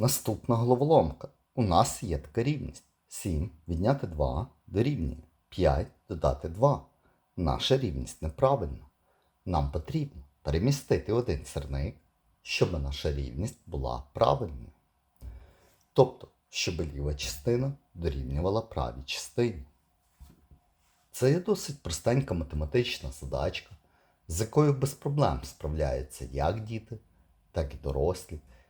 Наступна головоломка. У нас є така рівність. 7 відняти 2 дорівнює 5 додати 2. Наша рівність неправильна. Нам потрібно перемістити один сірник, щоб наша рівність була правильною. Тобто, щоб ліва частина дорівнювала правій частині. Це є досить простенька математична задачка, з якою без проблем справляються як діти, так і дорослі.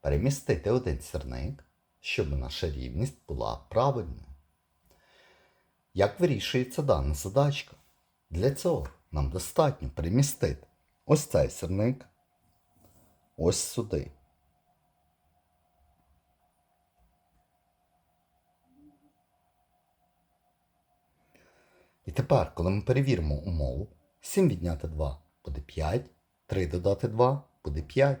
перемістити один сірник, щоб наша рівність була правильною. Як вирішується дана задачка? Для цього нам достатньо перемістити ось цей сірник ось сюди. І тепер, коли ми перевіримо умову, 7 відняти 2 буде 5, 3 додати 2 буде 5,